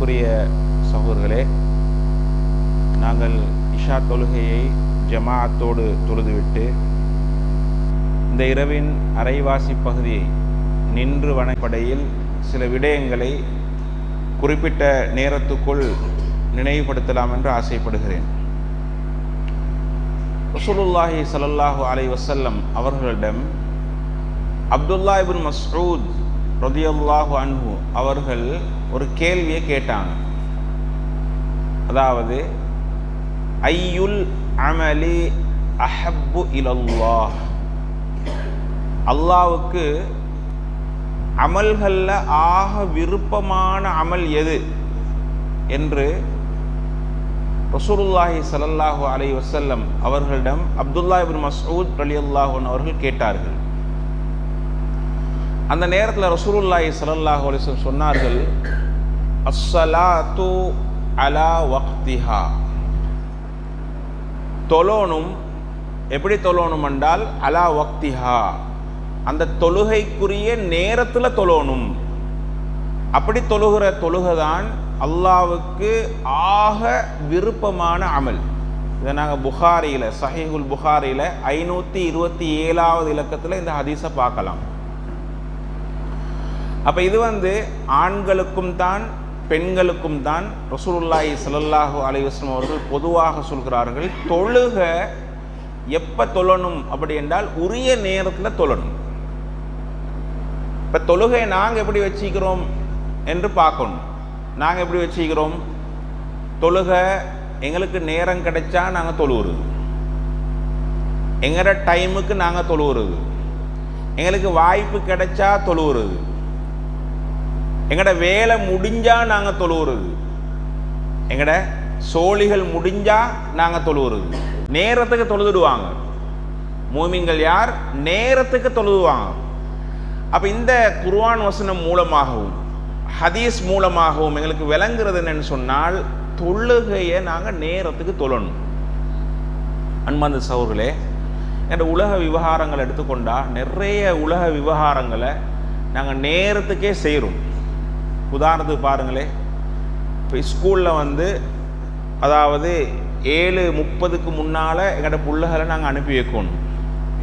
அன்புக்குரிய சகோதர்களே நாங்கள் இஷா தொழுகையை ஜமாஅத்தோடு தொழுதுவிட்டு இந்த இரவின் அரைவாசி பகுதியை நின்று வனப்படையில் சில விடயங்களை குறிப்பிட்ட நேரத்துக்குள் நினைவுபடுத்தலாம் என்று ஆசைப்படுகிறேன். ரசூலுல்லாஹி ஸல்லல்லாஹு அலை வசல்லம் அவர்களிடம் அப்துல்லா இபின் மஸ்ஊத் ரொதியல்லாஹு அன்பு அவர்கள் ஒரு கேள்வியை கேட்டாங்க. அதாவது ஐயுல் அமலி அஹப்பு இலல்லாஹ்? அல்லாவுக்கு அமல்களில் ஆக விருப்பமான அமல் எது? என்று ரசூலுல்லாஹி சலல்லாஹு அலை வசல்லம் அவர்களிடம் அப்துல்லா இபின் மசூத் அலி அன்ஹு அவர்கள் கேட்டார்கள். அந்த நேரத்தில் ரசூலுல்லாஹி ஸல்லல்லாஹு அலைஹி வஸல்லம் சொன்னார்கள் அஸ்ஸலாத்து அலா வக்திஹா. தொலோனும் எப்படி தொலோனும் என்றால் அலா வக்திஹா. அந்த தொழுகைக்குரிய நேரத்தில் தொழணும். அப்படி தொழுகிற தொழுகை தான் அல்லாவுக்கு ஆக விருப்பமான அமல். இதை நாங்கள் புகாரியில் சஹீஹுல் புகாரியில் ஐநூற்றி இருபத்தி ஏழாவது இலக்கத்தில் இந்த ஹதீஸை பார்க்கலாம். அப்போ இது வந்து ஆண்களுக்கும் தான் பெண்களுக்கும் தான் ரசூலுல்லாஹி ஸல்லல்லாஹு அலைவாஸ்லம் அவர்கள் பொதுவாக சொல்கிறார்கள் தொழுக எப்போ தொழணும் அப்படி என்றால் உரிய நேரத்தில் தொழணும். இப்போ தொழுகை நாங்கள் எப்படி வச்சுக்கிறோம் என்று பார்க்கணும். நாங்கள் எப்படி வச்சுக்கிறோம்? தொழுகை எங்களுக்கு நேரம் கிடைச்சா நாங்கள் தொழுவுறது. எங்களோட டைமுக்கு நாங்கள் தொழுவுறது. எங்களுக்கு வாய்ப்பு கிடைச்சா தொழுவுறது. எங்கட வேலை முடிஞ்சா நாங்கள் தொழுவுறது. எங்கட சோழிகள் முடிஞ்சா நாங்கள் தொழுவுறது. நேரத்துக்கு தொழுதுடுவாங்க. மூமிங்கள் யார்? நேரத்துக்கு தொழுதுவாங்க. அப்போ இந்த குர்வான் வசனம் மூலமாகவும் ஹதீஸ் மூலமாகவும் எங்களுக்கு விளங்குறது என்னன்னு சொன்னால் தொழுகையை நாங்கள் நேரத்துக்கு தொழணும். அன்பாந்த சௌர்களே என்ற உலக விவகாரங்களை எடுத்துக்கொண்டா நிறைய உலக விவகாரங்களை நாங்கள் நேரத்துக்கே செய்கிறோம் உதாரணத்துக்கு பாருங்களே இப்போ ஸ்கூலில் வந்து அதாவது ஏழு முப்பதுக்கு முன்னால் எங்கள்கிட்ட பிள்ளைகளை நாங்கள் அனுப்பி வைக்கணும்.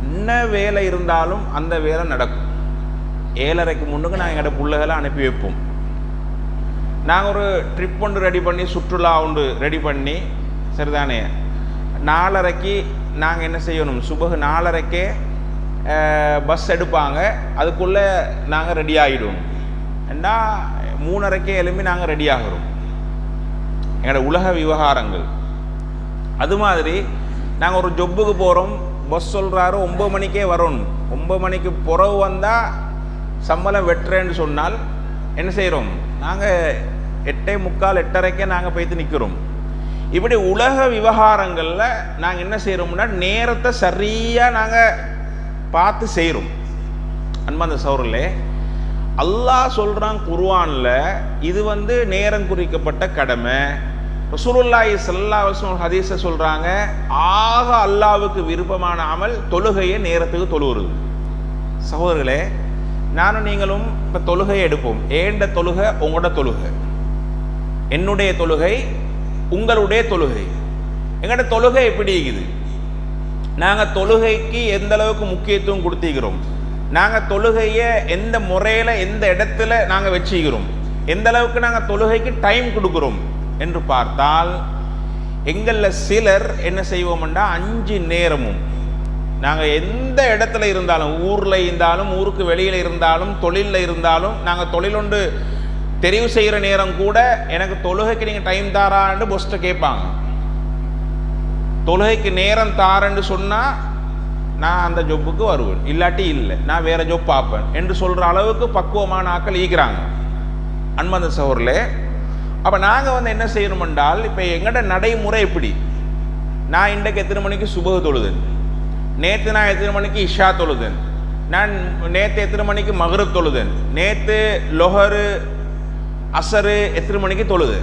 என்ன வேலை இருந்தாலும் அந்த வேலை நடக்கும். ஏழரைக்கு முன்னுக்கு நாங்கள் எங்கள்கிட்ட பிள்ளைகளை அனுப்பி வைப்போம். நாங்கள் ஒரு ட்ரிப் ஒன்று ரெடி பண்ணி சுற்றுலா ஒன்று ரெடி பண்ணி சரிதானே? நாலரைக்கு நாங்கள் என்ன செய்யணும்? சுபகு நாலரைக்கே பஸ் எடுப்பாங்க. அதுக்குள்ளே நாங்கள் ரெடி ஆகிடுவோம் ஏன்னா மூணரைக்கே எழும்பி நாங்கள் ரெடி ஆகிறோம். எங்களோட உலக விவகாரங்கள். அது மாதிரி நாங்கள் ஒரு ஜொப்புக்கு போகிறோம் பஸ் சொல்கிறாரு ஒம்பது மணிக்கே வரணும். ஒம்பது மணிக்கு புறவு வந்தால் சம்பளம் வெட்டுறேன்னு சொன்னால் என்ன செய்கிறோம் நாங்கள் எட்டே முக்கால் எட்டரைக்கே நாங்கள் போய்த்து நிற்கிறோம் இப்படி உலக விவகாரங்களில் நாங்கள் என்ன செய்கிறோம்னா நேரத்தை சரியாக நாங்கள் பார்த்து செய்கிறோம் அன்பாந்த சௌரில் அல்லாஹ் சொல்கிறான் குர்வானில் இது வந்து நேரம் குறிக்கப்பட்ட கடமை. ரசூலுல்லாஹி சல்லா ஹதீஸை சொல்கிறாங்க ஆக அல்லாவுக்கு விருப்பமான அமல் தொழுகையை நேரத்துக்கு தொழுவுறது. சகோதரர்களே நானும் நீங்களும் இப்போ தொழுகையை எடுப்போம். ஏண்ட தொழுகை? உங்களோட தொழுகை. என்னுடைய தொழுகை உங்களுடைய தொழுகை. எங்களோட தொழுகை எப்படி இருக்குது? நாங்கள் தொழுகைக்கு எந்த அளவுக்கு முக்கியத்துவம் கொடுத்திக்கிறோம் நாங்கள் தொழுகையை எந்த முறையில் எந்த இடத்துல நாங்கள் வச்சுக்கிறோம்? எந்த அளவுக்கு நாங்கள் தொழுகைக்கு டைம் கொடுக்குறோம்? என்று பார்த்தால் எங்களில் சிலர் என்ன செய்வோம்னா அஞ்சு நேரமும். நாங்கள் எந்த இடத்துல இருந்தாலும் ஊரில் இருந்தாலும் ஊருக்கு வெளியில் இருந்தாலும் தொழிலில் இருந்தாலும் நாங்கள் தொழிலொண்டு தெரிவு செய்கிற நேரம் கூட எனக்கு தொழுகைக்கு நீங்கள் டைம் தாரான்னு பொஸ்ட்டை கேட்பாங்க. தொழுகைக்கு நேரம் தாரன்னு சொன்னால் நான் அந்த ஜொப்புக்கு வருவேன். இல்லாட்டி இல்லை. நான் வேற ஜொப் பார்ப்பேன். என்று சொல்கிற அளவுக்கு பக்குவமான ஆக்கள் ஈக்கிறாங்க அன்மந்த சோரில் அப்போ நாங்கள் வந்து என்ன செய்யணும் என்றால் இப்போ எங்கட நடைமுறை எப்படி? நான் இன்றைக்கு எத்தனை மணிக்கு சுபகு தொழுதேன்? நேற்று நான் எத்தனை மணிக்கு இஷா தொழுதேன்? நான் நேற்று எத்தனை மணிக்கு மகரு தொழுதேன்? நேற்று லொஹரு அசரு எத்தனை மணிக்கு தொழுது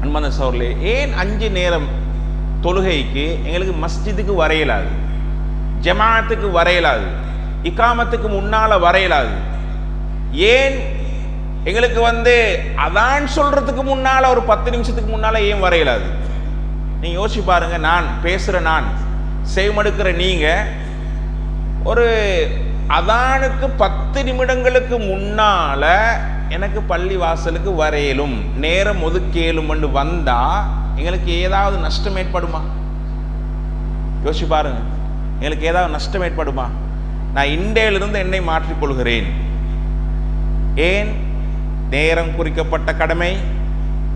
அன்பந்த சோர்லே ஏன் அஞ்சு நேரம் தொழுகைக்கு எங்களுக்கு மஸ்ஜிதுக்கு வரையலாது? ஜமாத்துக்கு வரையலாது. இக்காமத்துக்கு முன்னால் வரையலாது. ஏன் எங்களுக்கு வந்து அதான் சொல்றதுக்கு முன்னால் ஒரு பத்து நிமிஷத்துக்கு முன்னால் ஏன் வரையலாது? நீங்கள் யோசிச்சு பாருங்க நான் பேசுகிற நான் செய்மடுக்கிற நீங்கள் ஒரு அதானுக்கு பத்து நிமிடங்களுக்கு முன்னால் எனக்கு பள்ளி வாசலுக்கு வரையலும் நேரம் ஒதுக்கேலும்னு வந்தால் எங்களுக்கு ஏதாவது நஷ்டம் ஏற்படுமா? யோசிச்சு பாருங்கள் எங்களுக்கு ஏதாவது நஷ்டம் ஏற்படுமா? நான் இன்றையிலிருந்து என்னை மாற்றிக்கொள்கிறேன். ஏன்? நேரம் குறிக்கப்பட்ட கடமை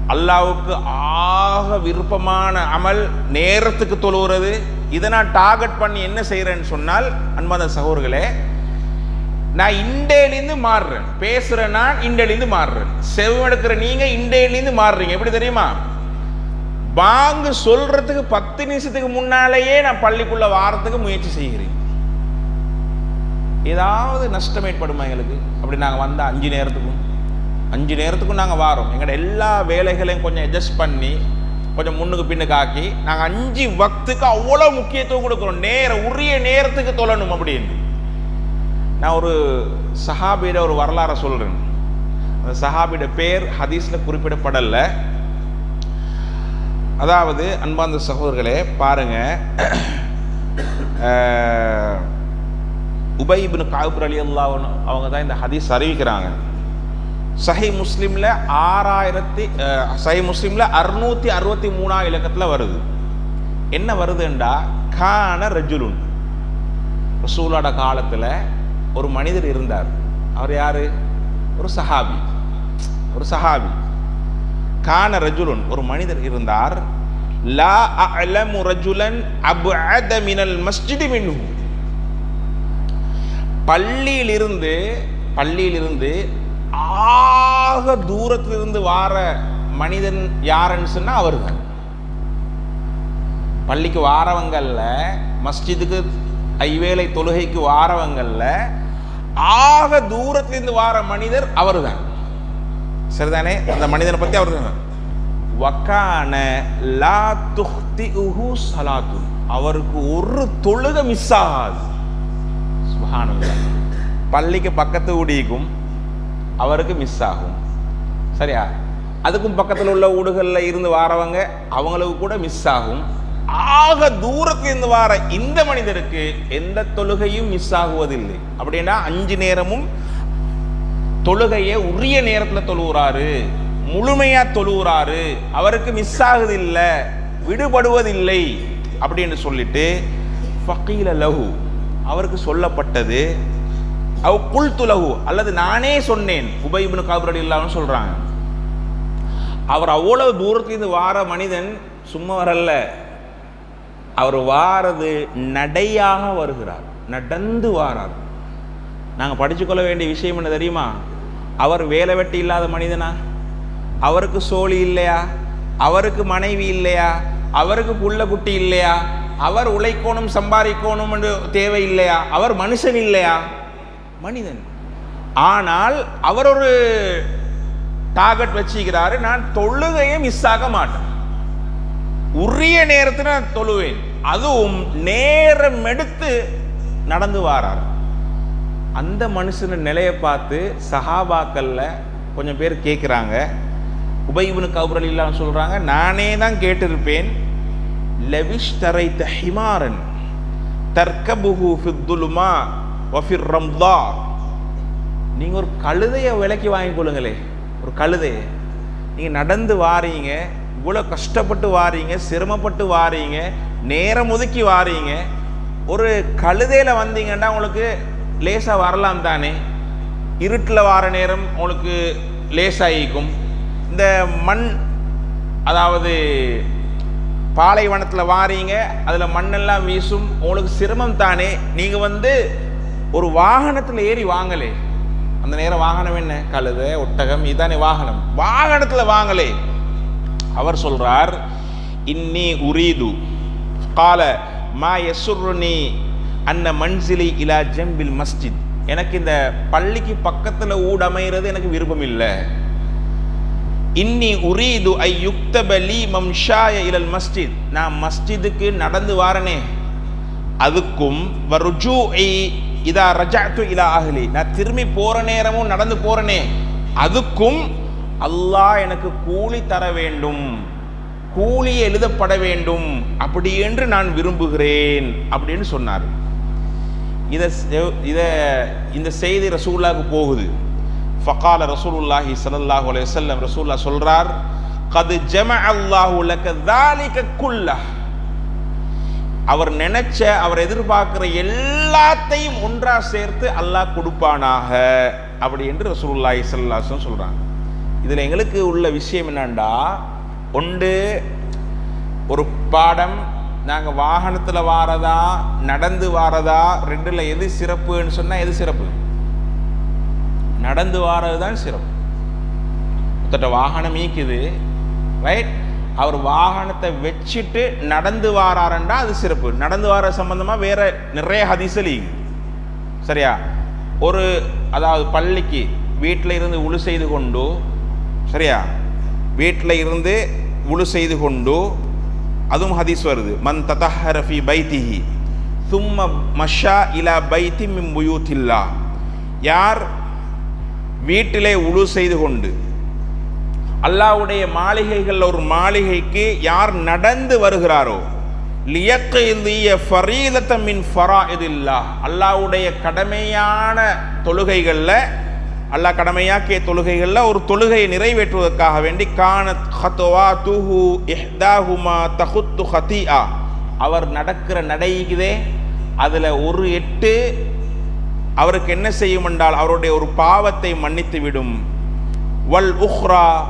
அல்லாவுக்கு ஆக விருப்பமான அமல் நேரத்துக்கு தொழுகிறது. இதை நான் டார்கெட் பண்ணி என்ன செய்கிறேன்னு சொன்னால் அன்பான சகோர்களே நான் இண்டையிலேருந்து மாறுறேன். பேசுகிறேன் நான் இண்டையிலேருந்து மாறுறேன். செவ்வெடுக்கிற நீங்கள் இண்டையிலேருந்து மாறுறீங்க. எப்படி தெரியுமா? வாங்க சொல்றதுக்கு பத்து நிமிஷத்துக்கு முன்னாலேயே நான் பள்ளிக்குள்ள வாரத்துக்கு முயற்சி செய்கிறேன். ஏதாவது நஷ்டம் ஏற்படுமா எங்களுக்கு? அப்படி நாங்கள் வந்த அஞ்சு நேரத்துக்கும். அஞ்சு நேரத்துக்கும் நாங்கள் வாரோம். எங்களோட எல்லா வேலைகளையும் கொஞ்சம் அட்ஜஸ்ட் பண்ணி கொஞ்சம் முன்னுக்கு பின்னுக்கு ஆக்கி நாங்கள் அஞ்சு வக்துக்கு அவ்வளோ முக்கியத்துவம் கொடுக்குறோம். நேரம் உரிய நேரத்துக்கு தொழணும் அப்படின்னு. நான் ஒரு சஹாபியோட ஒரு வரலாறை சொல்கிறேன் அந்த சஹாபியோட பேர் ஹதீஸில் குறிப்பிடப்படலை. அதாவது அன்பார்ந்த சகோதரர்களே பாருங்க. உபைபின் உபை அலி அல்லா அவங்க தான் இந்த ஹதீஸ் அறிவிக்கிறாங்க. சஹி முஸ்லீமில் ஆறாயிரத்தி சஹி முஸ்லீமில் அறுநூற்றி அறுபத்தி மூணா இலக்கத்தில் வருது. என்ன வருதுண்டா? கான ரஜுலுன். ரசூலோட காலத்தில் ஒரு மனிதர் இருந்தார். அவர் யார்? ஒரு சஹாபி. ஒரு சஹாபி. கான ரஜுலுன் ஒரு மனிதர் இருந்தார் லா அலமு ரஜுலன் அப்அத மினல் மஸ்ஜிதி மின்ஹு. பள்ளியிலிருந்து பள்ளியிலிருந்து ஆக தூரத்திலிருந்து வார மனிதன் யாருன்னு சொன்னால் அவர் தான் பள்ளிக்கு வாரவங்களில் மஸ்ஜிதுக்கு ஐவேளை தொழுகைக்கு வாரவங்களில் ஆக தூரத்திலிருந்து வார மனிதர் அவர்தான் சரிதானே? அந்த மனிதனை பற்றி அவர் வக்கான லா துஹ்திஉஹு சலாத்து அவருக்கு ஒரு தொழுகை மிஸ் ஆகாது. சுப்ஹானல்லாஹ் பள்ளிக்கு பக்கத்து ஊடிக்கும் அவருக்கு மிஸ் ஆகும். சரியா? அதுக்கும் பக்கத்தில் உள்ள ஊடுகளில் இருந்து வாரவங்க அவங்களுக்கு கூட மிஸ் ஆகும். ஆக தூரத்தில் இருந்து வார இந்த மனிதருக்கு எந்த தொழுகையும் மிஸ் ஆகுவதில்லை. அப்படின்னா அஞ்சு நேரமும் தொழுகையை உரிய நேரத்தில் தொழுகிறாரு முழுமையாக தொழுகிறாரு அவருக்கு மிஸ் ஆகுதில்லை விடுபடுவதில்லை அப்படின்னு சொல்லிட்டு ஃபக்கீல லகு அவருக்கு சொல்லப்பட்டது. அவ் குல் துலகு அல்லது நானே சொன்னேன் உபைபின் காபுரடி இல்லாமல் சொல்கிறாங்க அவர் அவ்வளவு தூரத்திலிருந்து வார மனிதன் சும்மா வரல. அவர் வாரது நடையாக வருகிறார் நடந்து வாரார். நாங்கள் படிச்சுக்கொள்ள வேண்டிய விஷயம் என்ன தெரியுமா? அவர் வேலை வெட்டி இல்லாத மனிதனா? அவருக்கு சோழி இல்லையா? அவருக்கு மனைவி இல்லையா? அவருக்கு புள்ள குட்டி இல்லையா? அவர் உழைக்கணும் சம்பாதிக்கணும் என்று தேவை இல்லையா? அவர் மனுஷன் இல்லையா? மனிதன். ஆனால் அவர் ஒரு டார்கெட் வச்சுக்கிறாரு நான் தொழுகையை மிஸ் ஆக மாட்டேன். உரிய நேரத்தில் நான் தொழுவேன். அதுவும் நேரம் எடுத்து நடந்து வாரார். அந்த மனுஷன நிலையை பார்த்து சஹாபாக்களில் கொஞ்சம் பேர் கேட்குறாங்க உபைபுனு கவுரல் இல்லாம சொல்கிறாங்க நானே தான் கேட்டிருப்பேன் லவிஷ் தரைத்த ஹிமாரன் தர்கபுஹு ஃபித்துலுமா வஃபிர் ரம்தா. நீங்கள் ஒரு கழுதையை விலைக்கு வாங்கி கொள்ளுங்களே ஒரு கழுதையை. நீங்கள் நடந்து வாரீங்க இவ்வளோ கஷ்டப்பட்டு வாரீங்க சிரமப்பட்டு வாரீங்க நேரம் ஒதுக்கி வாரீங்க ஒரு கழுதையில் வந்தீங்கன்னா உங்களுக்கு லேசாக வரலாம் தானே? இருட்டில் வார நேரம் உங்களுக்கு லேசாகிக்கும் இந்த மண் அதாவது பாலைவனத்தில் வாரீங்க அதில் மண்ணெல்லாம் வீசும் உங்களுக்கு சிரமம் தானே? நீங்கள் வந்து ஒரு வாகனத்தில் ஏறி வாங்கலே. அந்த நேரம் வாகனம் என்ன? கழுதை ஒட்டகம் இதானே வாகனம். வாகனத்தில் வாங்கலே. அவர் சொல்கிறார் இன்னி உரீது. கால மா யசுர்னி அன்ன மன்சிலி இலா ஜம்பில் மஸ்ஜித். எனக்கு இந்த பள்ளிக்கு பக்கத்தில் ஊடமைகிறது எனக்கு விருப்பம் இல்லை இன்னி உரீது ஐ யுக்தபலி மம்ஷாய இலல் மஸ்ஜித். நான் மஸ்ஜிதுக்கு நடந்து வாரனே. அதுக்கும் வருஜு இதா ரஜாத்து இலா அகலி நான் திரும்பி போற நேரமும் நடந்து போறனே. அதுக்கும் அல்லாஹ் எனக்கு கூலி தர வேண்டும். கூலி எழுதப்பட வேண்டும். அப்படி என்று நான் விரும்புகிறேன். அப்படின்னு சொன்னார். இதை இதை இந்த செய்தி ரசூல்லாவுக்கு போகுது. ஃபகால ரசூலுல்லாஹி சல்லாஹூ அலைய வஸல்லம் ரசூல்லா சொல்கிறார் கது ஜம அல்லாஹு தாலிக அவர் நினைச்ச அவர் எதிர்பார்க்கிற எல்லாத்தையும் ஒன்றா சேர்த்து அல்லாஹ் கொடுப்பானாக அப்படி என்று ரசூலுல்லாஹி ஸல்லல்லாஹு சொல்கிறாங்க இதில் எங்களுக்கு உள்ள விஷயம் என்னண்டா ஒன்று ஒரு பாடம் நாங்கள் வாகனத்தில் வாரதா நடந்து வாரதா ரெண்டில் எது சிறப்புன்னு சொன்னால் எது சிறப்பு? நடந்து வாரது தான் சிறப்பு. ஒருத்தட்ட வாகனம் ஈக்குது ரைட் அவர் வாகனத்தை வச்சுட்டு நடந்து வாராருண்டா அது சிறப்பு. நடந்து வார சம்பந்தமாக வேற நிறைய ஹதிசல் ஈகுது சரியா? ஒரு அதாவது பள்ளிக்கு வீட்டில் இருந்து உழு செய்து கொண்டு சரியா? வீட்டில் இருந்து உழு செய்து கொண்டு அதுவும் ஹதீஸ் வருது. மன் ததஹரஃபி பைத்திஹி சும்ம மஷா இலா பைத்தி மிம் புயூத்தில்லா. யார் வீட்டிலே உழு செய்து கொண்டு அல்லாஹ்வுடைய மாளிகைகள் ஒரு மாளிகைக்கு யார் நடந்து வருகிறாரோ லியக்கிய ஃபரீதத்த மின் இல்லா அல்லாஹ்வுடைய கடமையான தொழுகைகளில் அல்லா கடமையாக்கிய தொழுகைகளில் ஒரு தொழுகையை நிறைவேற்றுவதற்காக வேண்டி கானத் ஹத்துவா துஹு எஹ்தாஹுமா தஹுத்து ஆ அவர் நடக்கிற நடைக்குதே அதில் ஒரு எட்டு அவருக்கு என்ன செய்யும் என்றால் அவருடைய ஒரு பாவத்தை மன்னித்து விடும். வல் உஹ்ரா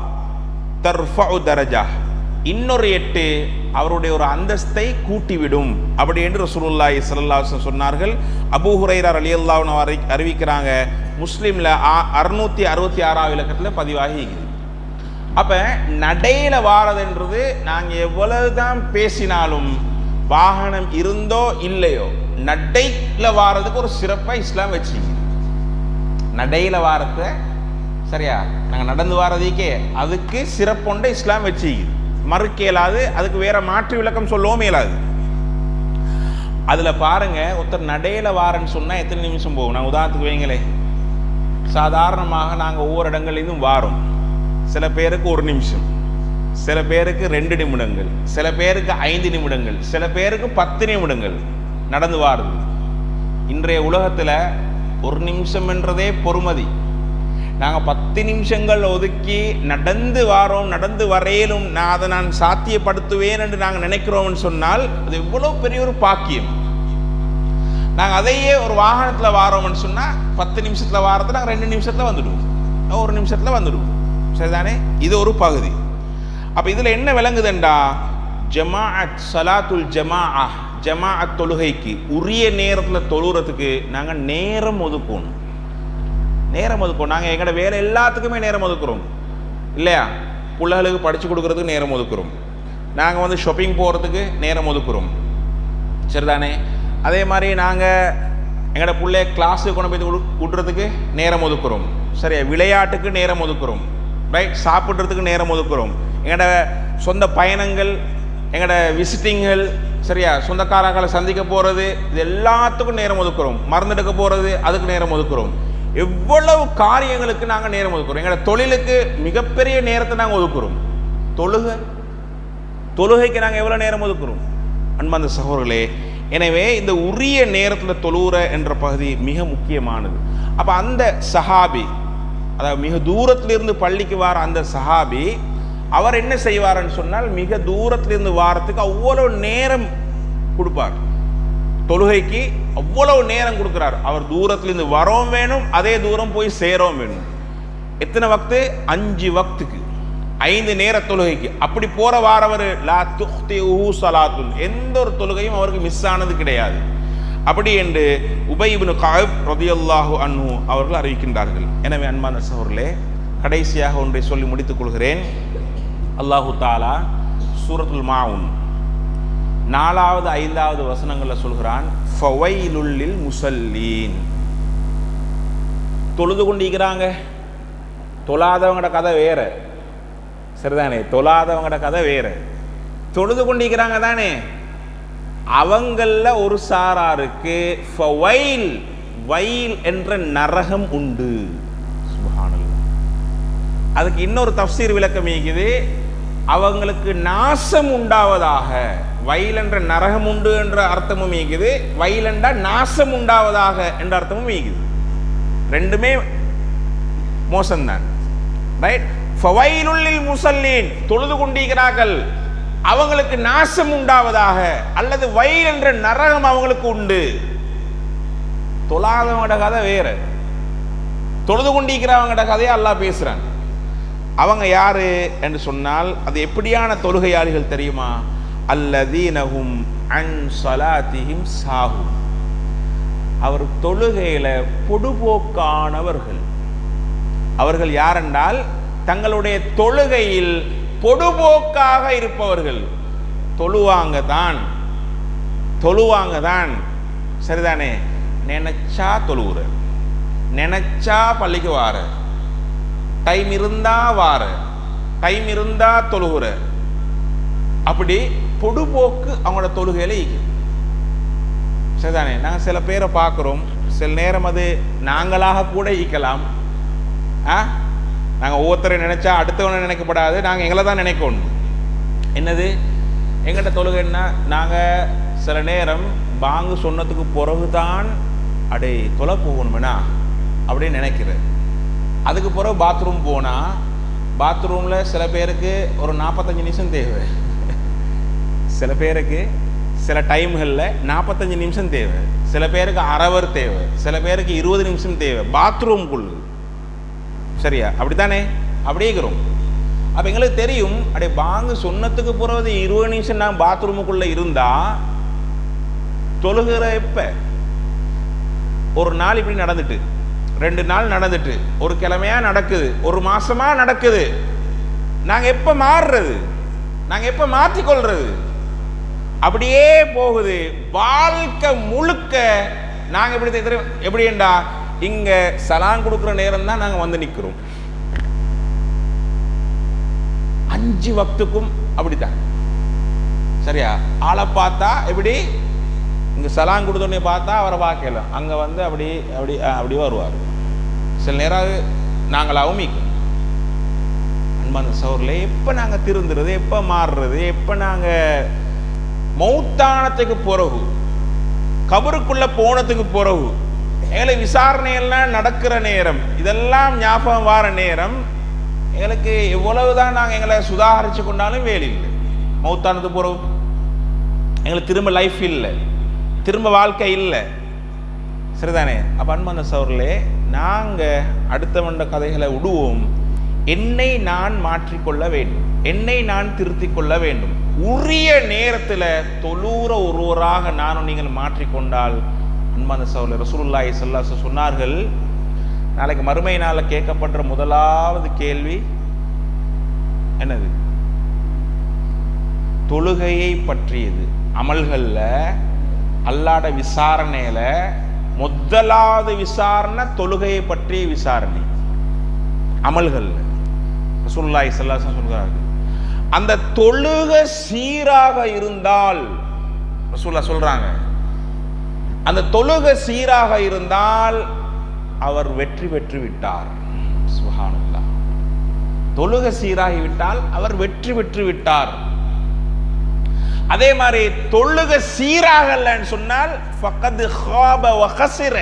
தர்ஃபு தரஜா. இன்னொரு எட்டு அவருடைய ஒரு அந்தஸ்தை கூட்டிவிடும். அப்படி என்று ரசூலுல்லாஹி ஸல்லல்லாஹு சொன்னார்கள். அபூ அலி ரலியல்லாஹு அறி அறிவிக்கிறாங்க. முஸ்லீமில் அறுநூத்தி அறுபத்தி ஆறாவது இலக்கத்தில் பதிவாகி அப்போ நடையில் வாரதுன்றது நாங்கள் எவ்வளவுதான் பேசினாலும் வாகனம் இருந்தோ இல்லையோ நடையில் வாரதுக்கு ஒரு சிறப்பாக இஸ்லாம் வச்சுங்க நடையில் வாரத்தை சரியா? நாங்கள் நடந்து வாரதுக்கே அதுக்கு சிறப்புண்ட இஸ்லாம் வச்சுக்குது மறுக்க இயலாது அதுக்கு வேற மாற்று விளக்கம் சொல்லவும் இயலாது. அதில் பாருங்க ஒருத்தர் நடையில் வாரன்னு சொன்னால் எத்தனை நிமிஷம் போகும்? நான் உதாரணத்துக்கு வைங்களேன் சாதாரணமாக நாங்கள் ஒவ்வொரு இடங்கள்லேருந்தும் வாரோம். சில பேருக்கு ஒரு நிமிஷம் சில பேருக்கு ரெண்டு நிமிடங்கள் சில பேருக்கு ஐந்து நிமிடங்கள் சில பேருக்கு பத்து நிமிடங்கள் நடந்து வாருது. இன்றைய உலகத்தில் ஒரு நிமிஷம் என்றதே பொறுமதி. நாங்கள் பத்து நிமிஷங்கள் ஒதுக்கி நடந்து வாரோம் நடந்து வரையிலும் நான் அதை நான் சாத்தியப்படுத்துவேன் என்று நாங்கள் நினைக்கிறோம்னு சொன்னால் அது எவ்வளோ பெரிய ஒரு பாக்கியம். நாங்கள் அதையே ஒரு வாகனத்தில் வாரோம்னு சொன்னால் பத்து நிமிஷத்தில் வாரத்தை நாங்கள் ரெண்டு நிமிஷத்தில் வந்துடுவோம். ஒரு நிமிஷத்தில் வந்துடுவோம். சரிதானே? இது ஒரு பகுதி. அப்போ இதில் என்ன விளங்குதுண்டா? ஜமாஅத் சலாத்துல் ஜமா ஜமாஅத் தொழுகைக்கு உரிய நேரத்தில் தொழுகிறதுக்கு நாங்கள் நேரம் ஒதுக்கணும். நேரம் ஒதுக்கணும். நாங்கள் எங்களோட வேலை எல்லாத்துக்குமே நேரம் ஒதுக்குறோம். இல்லையா? பிள்ளைகளுக்கு படித்து கொடுக்குறதுக்கு நேரம் ஒதுக்குறோம். நாங்கள் வந்து ஷாப்பிங் போகிறதுக்கு நேரம் ஒதுக்குறோம். சரிதானே? அதே மாதிரி நாங்கள் எங்களோட பிள்ளைய கிளாஸுக்கு கொண்டு போய் விடு- விடுறதுக்கு நேரம் ஒதுக்குறோம். சரியா? விளையாட்டுக்கு நேரம் ஒதுக்குறோம். ரைட் சாப்பிட்றதுக்கு நேரம் ஒதுக்குறோம். எங்களோட சொந்த பயணங்கள் எங்களோட விசிட்டிங்கள் சரியா? சொந்தக்காரங்களை சந்திக்க போகிறது இது எல்லாத்துக்கும் நேரம் ஒதுக்குறோம். மருந்தெடுக்க போகிறது அதுக்கு நேரம் ஒதுக்குறோம். எவ்வளவு காரியங்களுக்கு நாங்கள் நேரம் ஒதுக்குறோம். எங்களோட தொழிலுக்கு மிகப்பெரிய நேரத்தை நாங்கள் ஒதுக்குறோம். தொழுகை. தொழுகைக்கு நாங்கள் எவ்வளோ நேரம் ஒதுக்குறோம்? அன்பார்ந்த சகோதரர்களே எனவே இந்த உரிய நேரத்தில் தொழுகிற என்ற பகுதி மிக முக்கியமானது. அப்போ அந்த சஹாபி அதாவது மிக தூரத்திலிருந்து பள்ளிக்கு வர அந்த சஹாபி அவர் என்ன செய்வார்னு சொன்னால் மிக தூரத்திலிருந்து வாரத்துக்கு அவ்வளோ நேரம் கொடுப்பார். தொழுகைக்கு அவ்வளவு நேரம் கொடுக்குறார். அவர் தூரத்திலிருந்து வரவும் வேணும் அதே தூரம் போய் சேரோம் வேணும். எத்தனை வக்து? அஞ்சு வக்துக்கு. ஐந்து நேர தொழுகைக்கு. அப்படி போற வாரவர் லா துஹ்தி சலாத்துன். எந்த ஒரு தொழுகையும் அவருக்கு மிஸ் ஆனது கிடையாது. அப்படி என்று உபயிபின் காப் ரதியல்லாஹு அன்னு அவர்கள் அறிவிக்கின்றார்கள். எனவே அன்பான சகோர்களே கடைசியாக ஒன்றை சொல்லி முடித்துக் கொள்கிறேன். அல்லாஹு தாலா சூரத்துல் மாவுன் நாலாவது ஐந்தாவது வசனங்களில் சொல்கிறான் ஃபவைலுல்லில் முசல்லீன். தொழுது கொண்டிருக்கிறாங்க. தொழாதவங்களோட கதை வேற. சரிதானே? தொழாதவங்களோட கதை வேறு. தொழுது கொண்டிருக்கிறாங்க தானே? அவங்களில் ஒரு சாராருக்கு ஃபவைல் வயல் என்ற நரகம் உண்டு. அதுக்கு இன்னொரு தஃசீர் விளக்கம் இருக்குது. அவங்களுக்கு நாசம் உண்டாவதாக வயல் என்ற நரகம் உண்டு என்ற அர்த்தமும் இருக்குது. என்றால் நாசம் உண்டாவதாக என்ற அர்த்தமும் இருக்குது. ரெண்டுமே மோசம்தான். ரைட்? ஃபவைலுள்ளில் முசல்லீன் தொழுது கொண்டிருக்கிறார்கள். அவங்களுக்கு நாசம் உண்டாவதாக அல்லது வயல் என்ற நரகம் அவங்களுக்கு உண்டு. தொழாதவங்கட கதை வேற. தொழுது கொண்டிருக்கிறவங்கட கதையை அல்லாஹ் பேசுறான். அவங்க யாரு என்று சொன்னால் அது எப்படியான தொழுகையாளிகள் தெரியுமா? அல்லதீனஹும் அன் சலாத்திஹிம் சாகும் அவர் தொழுகையில பொடுபோக்கானவர்கள். அவர்கள் யாரென்றால் தங்களுடைய தொழுகையில் பொடுபோக்காக இருப்பவர்கள். தொழுவாங்க தான் தொழுவாங்க தான் சரிதானே? நினைச்சா தொழுவுற நினைச்சா பள்ளிக்கு வார. டைம் இருந்தா வார. டைம் இருந்தா தொழுகுற அப்படி பொடுபோக்கு அவங்களோட தொழுகையில ஈக்குது சரிதானே? நாங்கள் சில பேரை பார்க்குறோம். சில நேரம் அது நாங்களாக கூட ஈக்கலாம் ஆ? நாங்கள் ஒவ்வொருத்தரை நினைச்சா அடுத்தவனை நினைக்கப்படாது நாங்கள் எங்களை தான் நினைக்கணும். என்னது? எங்கிட்ட தொழுகைன்னா நாங்கள் சில நேரம் பாங்கு சொன்னதுக்கு பிறகு தான் அடே தொலை போகணுமேனா அப்படின்னு நினைக்கிறேன். அதுக்கு பிறகு பாத்ரூம் போனால் பாத்ரூமில் சில பேருக்கு ஒரு நாற்பத்தஞ்சு நிமிஷம் தேவை. சில பேருக்கு சில டைம்களில் நாற்பத்தஞ்சு நிமிஷம் தேவை. சில பேருக்கு அரவர் தேவை. சில பேருக்கு இருபது நிமிஷம் தேவை. பாத்ரூம்குள்ளு சரியா? அப்படித்தானே? அப்படியே இருக்கிறோம். அப்போ எங்களுக்கு தெரியும் அப்படியே பாங்கு சொன்னத்துக்கு பிறகு இருபது நிமிஷம் நான் பாத்ரூமுக்குள்ளே இருந்தா தொழுகிற எப்ப? ஒரு நாள் இப்படி நடந்துட்டு ரெண்டு நாள் நடந்துட்டு ஒரு கிழமையா நடக்குது ஒரு மாசமா நடக்குது. நாங்க எப்ப மாறுறது? நாங்க எப்ப மாற்றிக்கொள்றது? அப்படியே போகுது. வாழ்க்கை முழுக்க நாங்க எப்படி தெரியும் எப்படிண்டா இங்க சலான் கொடுக்குற நேரம் தான் நாங்க வந்து நிக்கிறோம். அஞ்சு வக்துக்கும் அப்படித்தான். சரியா? ஆளை பார்த்தா எப்படி? இங்க சலான் கொடுத்தோடனே பார்த்தா அவரை பார்க்கல. அங்க வந்து அப்படி அப்படி அப்படி வருவார். சில நேரம் நாங்கள் அவமிக்கும் அன்பான சோர்ல எப்ப நாங்க திருந்துறது? எப்ப மாறுறது? எப்ப நாங்க மௌத்தானத்துக்கு பிறகு கபருக்குள்ள போனதுக்கு பிறகு எங்களை விசாரணையெல்லாம் நடக்கிற நேரம் இதெல்லாம் ஞாபகம் வார நேரம் எங்களுக்கு எவ்வளவுதான் நாங்கள் எங்களை சுதாகரித்து கொண்டாலும் வேலை இல்லை. மௌத்தானது போகிறோம் எங்களுக்கு திரும்ப லைஃப் இல்லை. திரும்ப வாழ்க்கை இல்லை. சரிதானே? அப்போ அன்பான சவர்களே நாங்கள் அடுத்தவண்ட கதைகளை விடுவோம். என்னை நான் மாற்றிக்கொள்ள வேண்டும். என்னை நான் திருத்தி கொள்ள வேண்டும். உரிய நேரத்தில் தொழூர ஒருவராக நானும் நீங்கள் மாற்றிக்கொண்டால் அன்பான சவர்களே ரசூலுல்லாஹி ஸல்லல்லாஹு சொன்னார்கள் நாளைக்கு மறுமை நாளில் கேட்கப்படுற முதலாவது கேள்வி என்னது? தொழுகையை பற்றியது. அமல்களில் அல்லாட விசாரணையில முதலாவது விசாரணை தொழுகையை பற்றிய விசாரணை. அமல்கள் ரசூல்லாய் ஸல்லல்லாஹு சொல்கிறார்கள் அந்த தொழுக சீராக இருந்தால் ரசூல்லா சொல்றாங்க அந்த தொழுகை சீராக இருந்தால் அவர் வெற்றி பெற்று விட்டார். சுபஹானல்லாஹ் தொழுகை சீராகி விட்டால் அவர் வெற்றி பெற்று விட்டார். அதே மாதிரி தொழுக சீராகலன்னு சொன்னால் வகசிர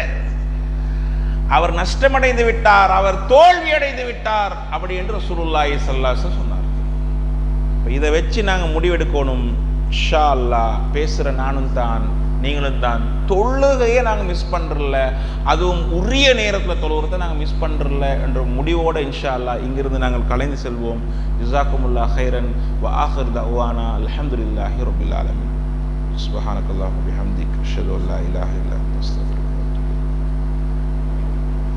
அவர் நஷ்டமடைந்து விட்டார் அவர் தோல்வி அடைந்து விட்டார் அப்படி என்று சுருல்லாஹி ஸல்லல்லாஹு சொன்னார். இதை வச்சு நாங்க முடிவெடுக்கணும். ஷா அல்லாஹ் பேசுற நானும் தான் நீங்களும் தான். தொழுகையை நாங்கள் மிஸ் பண்ணுறல அதுவும் உரிய நேரத்தில் தொழுகிறத நாங்கள் மிஸ் பண்ணுறல என்ற முடிவோட இன்ஷா அல்லா இங்கிருந்து நாங்கள் கலைந்து செல்வோம். ஜிசாக்குமுல்லா ஹைரன் வ ஆஹர் தவானா அல்ஹம்துலில்லாஹி ரபில் ஆலமின். சுபஹானக்கல்லாஹு பிஹம்திக். அஷ்ஹது அல்லா இலாஹ இல்லா